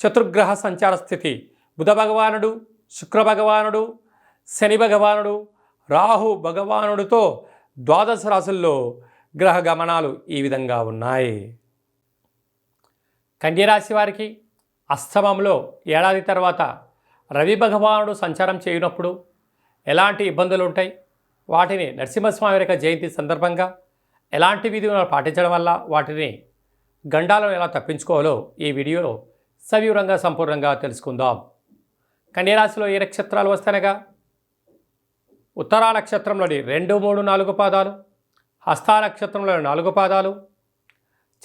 చతుర్గ్రహ సంచార స్థితి. బుధ భగవానుడు శుక్ర భగవానుడు శని భగవానుడు రాహు భగవానుడితో ద్వాదశ రాశుల్లో గ్రహ గమనాలు ఈ విధంగా ఉన్నాయి. కన్యరాశి వారికి అస్తమంలో ఏడాది తర్వాత రవి భగవానుడు సంచారం చేయనప్పుడు ఎలాంటి ఇబ్బందులు ఉంటాయి? వాటిని నరసింహస్వామి యొక్క జయంతి సందర్భంగా ఎలాంటి విధులను పాటించడం వల్ల వాటిని గండాలను ఎలా తప్పించుకోవాలో ఈ వీడియోలో సవివరంగా సంపూర్ణంగా తెలుసుకుందాం. కన్యరాశిలో ఏ నక్షత్రాలు వస్తానగా ఉత్తరా నక్షత్రంలోని రెండు మూడు నాలుగు పాదాలు హస్తా నక్షత్రంలోని నాలుగు పాదాలు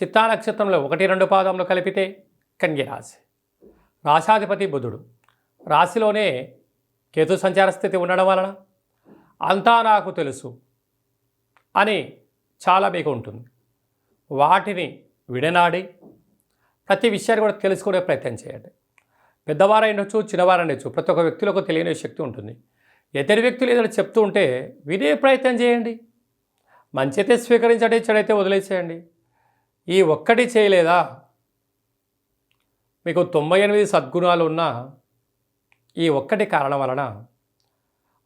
చిత్తా నక్షత్రంలో ఒకటి రెండు పాదములు కలిపితే కన్యరాశి. రాశాధిపతి బుధుడు. రాశిలోనే కేతు సంచార స్థితి ఉండడం వలన అంతా నాకు తెలుసు అని చాలా మీకు ఉంటుంది. వాటిని విడనాడి ప్రతి విషయాన్ని కూడా తెలుసుకునే ప్రయత్నం చేయండి. పెద్దవారైనచ్చు చిన్నవారైనచ్చు ప్రతి ఒక్క వ్యక్తులకు తెలియని శక్తి ఉంటుంది. ఇతర వ్యక్తులు ఏదైనా చెప్తూ ఉంటే వినే ప్రయత్నం చేయండి. మంచి అయితే స్వీకరించండి చెడైతే వదిలేసేయండి. ఈ ఒక్కటి చేయలేదా? మీకు తొంభై ఎనిమిది సద్గుణాలు ఉన్న ఈ ఒక్కటి కారణం వలన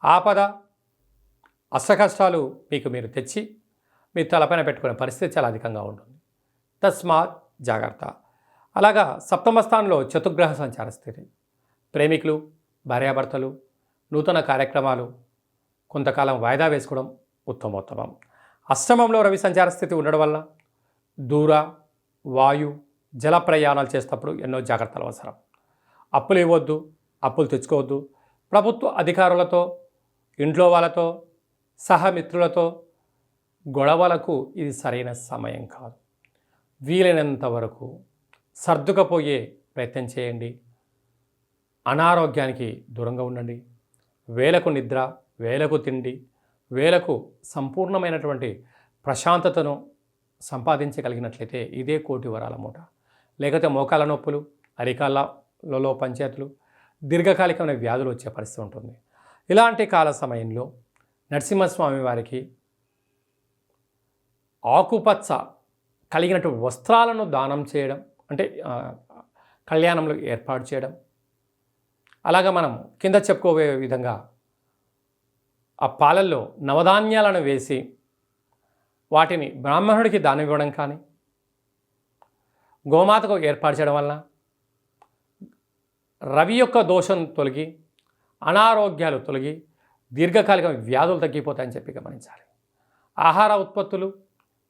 ఆపద అష్టకష్టాలు మీకు మీరు తెచ్చి మీ తలపైన పెట్టుకునే పరిస్థితి చాలా అధికంగా ఉంటుంది. తస్మాత్ జాగ్రత్త. అలాగా సప్తమ స్థానంలో చతుర్గ్రహ సంచార స్థితి. ప్రేమికులు భార్యాభర్తలు నూతన కార్యక్రమాలు కొంతకాలం వాయిదా వేసుకోవడం ఉత్తమోత్తమం. అష్టమంలో రవి సంచార స్థితి ఉండడం వల్ల దూర వాయు జల ప్రయాణాలు చేసేటప్పుడు ఎన్నో జాగ్రత్తలు అవసరం. అప్పులు ఇవ్వద్దు అప్పులు తెచ్చుకోవద్దు. ప్రభుత్వ అధికారులతో ఇంట్లో వాళ్ళతో సహమిత్రులతో గొడవలకు ఇది సరైన సమయం కాదు. వీలైనంత వరకు సర్దుకపోయే ప్రయత్నం చేయండి. అనారోగ్యానికి దూరంగా ఉండండి. వేలకు నిద్ర వేలకు తిండి వేలకు సంపూర్ణమైనటువంటి ప్రశాంతతను సంపాదించగలిగినట్లయితే ఇదే కోటి వరాల మూట. లేకపోతే మోకాల నొప్పులు అరికాళ్ళలో పంచాయతీలు దీర్ఘకాలికమైన వ్యాధులు వచ్చే పరిస్థితి ఉంటుంది. ఇలాంటి కాల సమయంలో నరసింహస్వామి వారికి ఆకుపచ్చ కలిగినటువంటి వస్త్రాలను దానం చేయడం అంటే కళ్యాణంలో ఏర్పాటు చేయడం. అలాగా మనం కింద చెప్పుకోబోయే విధంగా ఆ పాలల్లో నవధాన్యాలను వేసి వాటిని బ్రాహ్మణుడికి దానం ఇవ్వడం కానీ గోమాతకు ఏర్పాటు చేయడం వలన రవి యొక్క దోషం తొలగి అనారోగ్యాలు తొలగి దీర్ఘకాలిక వ్యాధులు తగ్గిపోతాయని చెప్పి గమనించాలి. ఆహార ఉత్పత్తులు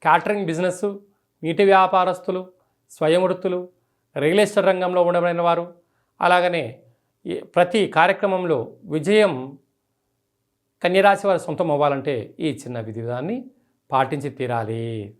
క్యాటరింగ్ బిజినెస్ నీటి వ్యాపారస్తులు స్వయం వృత్తులు రియల్ ఎస్టేట్ రంగంలో ఉండబడిన వారు. అలాగనే ప్రతి కార్యక్రమంలో విజయం కన్యరాశి వారి సొంతం అవ్వాలంటే ఈ చిన్న విధి విధాన్ని పాటించి తీరాలి.